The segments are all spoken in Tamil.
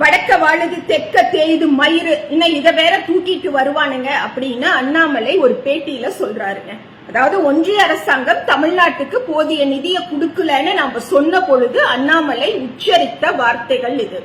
வடக்க வாழுது தெற்க தேயுது மயிறு இன்னும் இத வேற தூக்கிட்டு வருவானுங்க அப்படின்னு அண்ணாமலை ஒரு பேட்டியில சொல்றாருங்க. அதாவது ஒன்றிய அரசாங்கம் தமிழ்நாட்டுக்கு போதிய நிதியை கொடுக்கலன்னு நாம சொன்ன பொழுது அண்ணாமலை உச்சரித்த வார்த்தைகள் இது.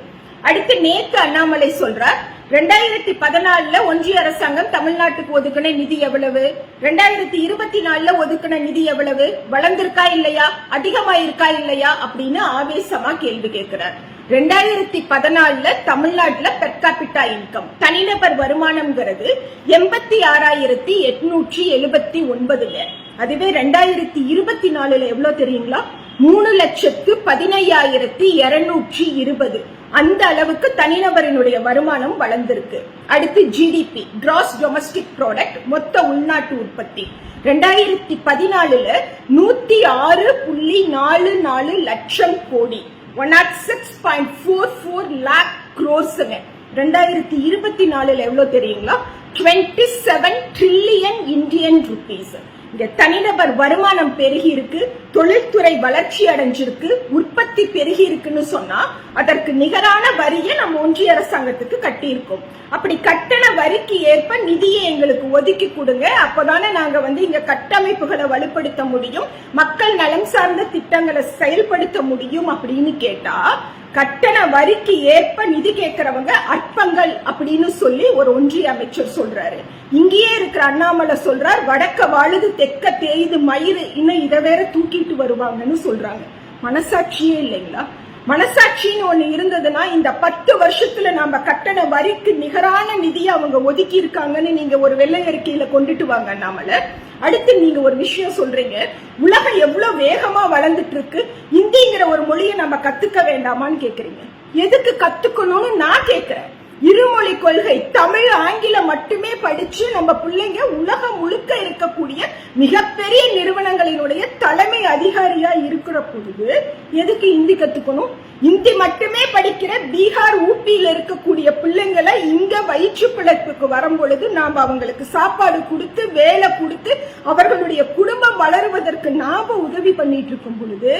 அடுத்து நேத்து அண்ணாமலை சொல்றார் ரெண்டாயிரத்தி பதினாலுல ஒன்றிய அரசாங்கம் தமிழ்நாட்டுக்கு ஒதுக்கின நிதி எவ்வளவு? ரெண்டாயிரத்தி இருபத்தி நாலுல ஒதுக்கின நிதி எவ்வளவு? வளர்ந்திருக்கா இல்லையா? அதிகமா இருக்கா இல்லையா? அப்படின்னு ஆவேசமா கேள்வி கேட்கிறார். ரெண்டாயிரத்தி பதினாலுல தமிழ்நாட்டுல பெர் கேபிட்டா இன்கம் தனிநபர் வருமானம்ங்கிறது எண்பத்தி ஆறாயிரத்தி எட்நூற்றி எழுபத்தி ஒன்பதுல. அதுவே ரெண்டாயிரத்தி இருபத்தி நாலுல எவ்வளவு தெரியுங்களா? மூணு லட்சத்து பதினையாயிரத்தி இருநூற்றி இருபது. அந்த அளவுக்கு தனிநபரினுடைய வருமானம் வளர்ந்திருக்கு. அடுத்து ஜிடிபி கிராஸ் டொமஸ்டிக் ப்ராடக்ட் மொத்த உள்நாட்டு உற்பத்தி. ரெண்டாயிரத்தி பதினாலுல நூத்தி ஆறு புள்ளி நாலு நாலு லட்சம் கோடி. One nought six point four four lakh க்ரோஸுங்க ரெண்டாயிரத்தி இருபத்தி நாலுல எவ்வளவு தெரியுங்களா? Twenty seven trillion Indian rupees இங்க தனிநபர் வருமானம் பெருகி இருக்கு தொழில்துறை வளர்ச்சி அடைஞ்சிருக்கு உற்பத்தி பெருகி இருக்குன்னு சொன்னா அதற்கு நிகரான வரியை நம்ம ஒன்றிய அரசாங்கத்துக்கு கட்டியிருக்கோம். அப்படி கட்டண வரிக்கு ஏற்ப நிதியை எங்களுக்கு ஒதுக்கி கொடுங்க அப்பதானே நாங்க வந்து இங்க கட்டமைப்புகளை வலுப்படுத்த முடியும் மக்கள் நலம் சார்ந்த திட்டங்களை செயல்படுத்த முடியும் அப்படின்னு கேட்டா கட்டண வரிக்கு ஏற்ப நிதி கேட்கிறவங்க அற்பங்கள் அப்படின்னு சொல்லி ஒரு ஒன்றிய அமைச்சர் சொல்றாரு. இங்கேயே இருக்கிற அண்ணாமலை சொல்றார் வடக்க வாழுது தெற்க தேயுது மயிறு இன்னும் இதை வேற தூக்கிட்டு வருவாங்கன்னு சொல்றாங்க. மனசாட்சியே இல்லைங்களா? மனசாட்சின்னு ஒண்ணு இருந்ததுன்னா இந்த பத்து வருஷத்துல நாம கட்டண வரிக்கு நிகரான நிதியை அவங்க ஒதுக்கி இருக்காங்கன்னு நீங்க ஒரு வெள்ளை அறிக்கையில கொண்டுட்டு வாங்க அண்ணாமலை. அடுத்து நீங்க ஒரு விஷயம் சொல்றீங்க. உலகம் எவ்வளவு வேகமா வளர்ந்துட்டு இருக்கு. இந்திங்கிற ஒரு மொழியை நம்ம கத்துக்க வேண்டாமான்னு கேக்குறீங்க. எதுக்கு கத்துக்கணும்னு நான் கேக்குறேன். இருமொழி கொள்கை. தமிழ் ஆங்கிலம் மட்டுமே படிச்சு நம்ம பிள்ளைங்க உலகம் முழுக்க இருக்கக்கூடிய மிகப்பெரிய நிறுவனங்களினுடைய தலைமை அதிகாரியா இருக்கிற பொழுது எதுக்கு இந்தி கத்துக்கணும்? இந்தி மட்டுமே படிக்கிற பீகார் ஊப்பியில இருக்கக்கூடிய பிள்ளைங்களை இங்க வயிற்று பிழைப்புக்கு வரும் பொழுது நாம் அவங்களுக்கு சாப்பாடு கொடுத்து வேலை கொடுத்து அவர்களுடைய குடும்பம் வளருவதற்கு நாம உதவி பண்ணிட்டு இருக்கும் பொழுது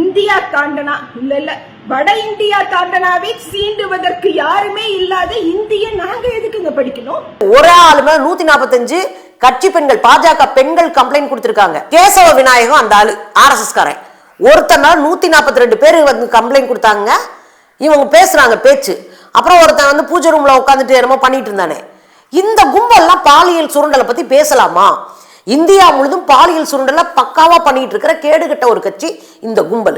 இந்தியா தாண்டனா? இல்ல இல்ல. வட இந்தியா தாண்டனாவே சீண்டுவதற்கு யாருமே இல்லாத இந்திய நாங்க எதுக்கு இங்க படிக்கணும்? ஒரு ஆளுமே நூத்தி நாற்பத்தஞ்சு கட்சி பெண்கள் பாஜக பெண்கள் கம்ப்ளைண்ட் கொடுத்திருக்காங்க. கேசவ விநாயகம் அந்த ஆளு ஆர்எஸ்எஸ் காரன். ஒருத்தனால நூத்தி நாற்பத்தி ரெண்டு பேர் வந்து கம்ப்ளைண்ட் கொடுத்தாங்க. இவங்க பேசுறாங்க பேச்சு. அப்புறம் ஒருத்தன் வந்து பூஜை ரூம்ல உட்காந்துட்டு என்னமோ பண்ணிட்டு இருந்தானே. இந்த கும்பல்லாம் பாலியல் சுருண்டலை பத்தி பேசலாமா? இந்தியா முழுதும் பாலியல் சுருண்டலை பக்காவா பண்ணிட்டு இருக்கிற கேடுகட்ட ஒரு கட்சி இந்த கும்பல்.